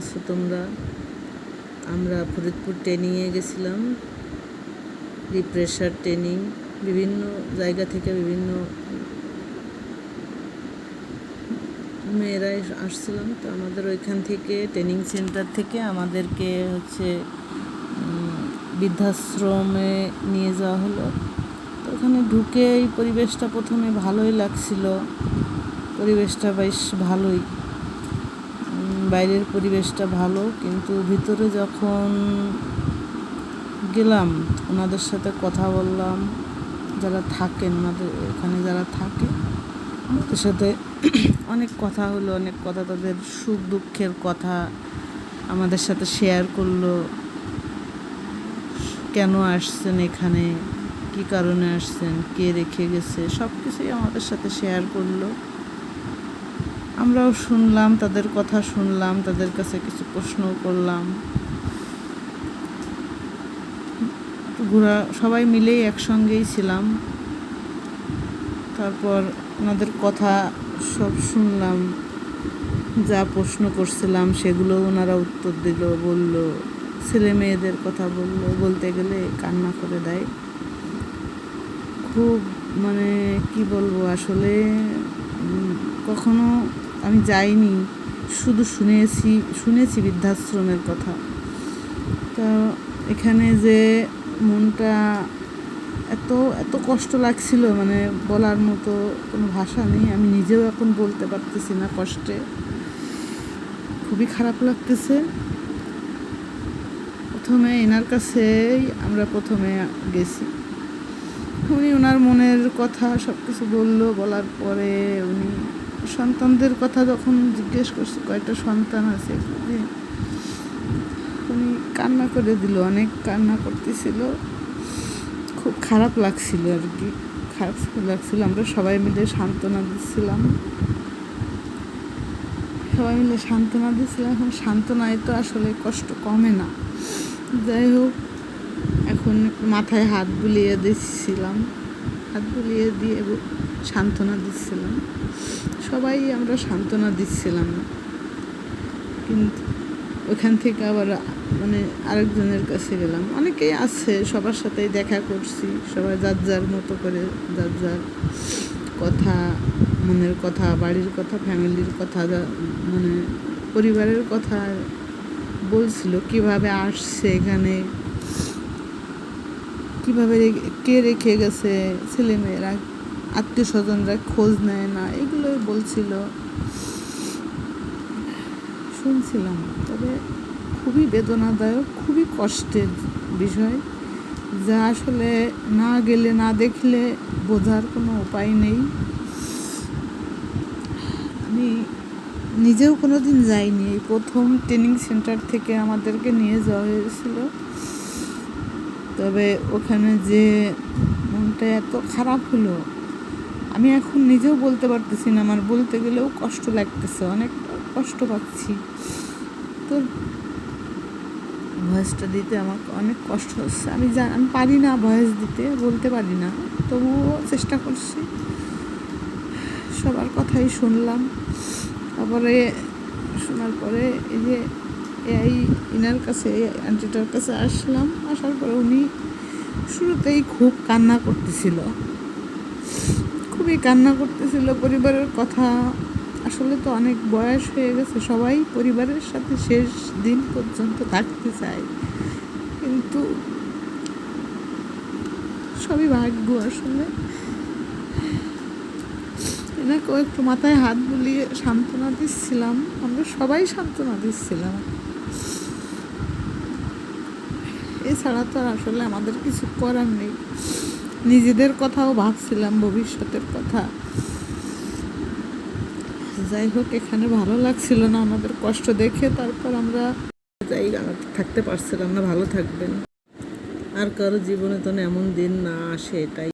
আছো তোমরা? আমরা ফরিদপুর ট্রেনিংয়ে গেছিলাম। রিপ্রেশার ট্রেনিং বিভিন্ন জায়গা থেকে বিভিন্ন মেয়েরাই আসছিলাম। তো আমাদের ওইখান থেকে ট্রেনিং সেন্টার থেকে আমাদেরকে হচ্ছে বৃদ্ধাশ্রমে নিয়ে যাওয়া হলো। তো ওখানে ঢুকে এই পরিবেশটা প্রথমে ভালোই লাগছিল। পরিবেশটা বেশ ভালোই। বাইরের পরিবেশটা ভালো, কিন্তু ভিতরে যখন গেলাম, ওনাদের সাথে কথা বললাম, যারা থাকেন, ওনাদের এখানে যারা থাকে, ওনাদের সাথে অনেক কথা হলো, অনেক কথা, তাদের সুখ দুঃখের কথা আমাদের সাথে শেয়ার করল, কেন আসছেন এখানে, কি কারণে আসছেন, কে রেখে গেছে সব কিছুই আমাদের সাথে শেয়ার করল। আমরাও শুনলাম, তাদের কথা শুনলাম, তাদের কাছে কিছু প্রশ্ন করলাম। ঘোরা, সবাই মিলেই একসঙ্গেই ছিলাম। তারপর ওনাদের কথা সব শুনলাম। যা প্রশ্ন করছিলাম, সেগুলো ওনারা উত্তর দিল, বলল, ছেলে মেয়েদের কথা বলল, বলতে গেলে কান্না করে দেয়। খুব মানে কি বলব, আসলে কখনো আমি যাইনি, শুধু শুনেছি শুনেছি বৃদ্ধাশ্রমের কথা। তো এখানে যে মনটা এত এত কষ্ট লাগছিল মানে বলার মতো কোনো ভাষা নেই, আমি নিজেও এখন বলতে পারতেছি না কষ্টে। খুবই খারাপ লাগতেছে। প্রথমে এনার কাছেই আমরা প্রথমে গেছি। উনি ওনার মনের কথা সব কিছু বলল, বলার পরে উনি সন্তানদের কথা যখন জিজ্ঞেস করছি, কয়টা সন্তান আছে? উনি কান্না করে দিল, অনেক কান্না করতেছিল। খুব খারাপ লাগছিল আর কি। খারাপ লাগছিল, আমরা সবাই মিলে সান্ত্বনা দিচ্ছিলাম। সবাই মিলে সান্ত্বনা দিচ্ছিলাম। এখন সান্ত্বনায় তো আসলে কষ্ট কমে না। যাই হোক, এখন মাথায় হাত বুলিয়ে দিচ্ছিলাম। হাত বুলিয়ে দিয়ে সান্ত্বনা দিচ্ছিলাম। সবাই আমরা সান্ত্বনা দিচ্ছিলাম কিন্তু ওখান থেকে আবার মানে আরেকজনের কাছে গেলাম। অনেকেই আছে, সবার সাথেই দেখা করছি। সবাই যার যার মতো করে, যার যার কথা, মনের কথা, বাড়ির কথা, ফ্যামিলির কথা মানে পরিবারের কথা বলছিল, কীভাবে আসছে এখানে, কীভাবে কে রেখে গেছে, ছেলেমেয়েরা আত্মীয় স্বজনরা খোঁজ নেয় না, এগুলোই বলছিল। শুনছিলাম, তবে খুবই বেদনাদায়ক, খুবই কষ্টের বিষয়। যা আসলে না গেলে না দেখলে বোঝার কোনো উপায় নেই। আমি নিজেও কোনো দিন যাইনি, এই প্রথম ট্রেনিং সেন্টার থেকে আমাদেরকে নিয়ে যাওয়া হয়েছিল। তবে ওখানে যে মনটা এত খারাপ হলো আমি এখন নিজেও বলতে পারতেছি না, আমার বলতে গেলেও কষ্ট লাগতেছে, অনেক কষ্ট পাচ্ছি। তো ভয়েসটা দিতে আমাকে অনেক কষ্ট হচ্ছে। আমি জান আমি পারি না ভয়েস দিতে, বলতে পারি না, তবুও চেষ্টা করছি। সবার কথাই শুনলাম। তারপরে শোনার পরে এই যে এই ইনার কাছে আন্টিটার কাছে আসলাম। আসার পরে উনি শুরুতেই খুব কান্না করতেছিল। খুবই কান্না করতেছিল, পরিবারের কথা। আসলে তো অনেক বয়স হয়ে গেছে, সবাই পরিবারের সাথে শেষ দিন পর্যন্ত থাকতে চায়। কিন্তু সবই ভাগ্য আসলে। এনাকেও একটু মাথায় হাত বুলিয়ে সান্ত্বনা দিচ্ছিলাম, আমরা সবাই সান্ত্বনা দিচ্ছিলাম। এছাড়া তো আসলে আমাদের কিছু করার নেই। নিজেদের কথাও ভাবছিলাম, ভবিষ্যতের কথা। যাই হোক, এখানে ভালো লাগছিল না আমাদের কষ্ট দেখে, তারপর আমরা যাই থাকতে পারছিলাম না, ভালো থাকবেন। আর কারও জীবনে তো এমন দিন না আসে, এটাই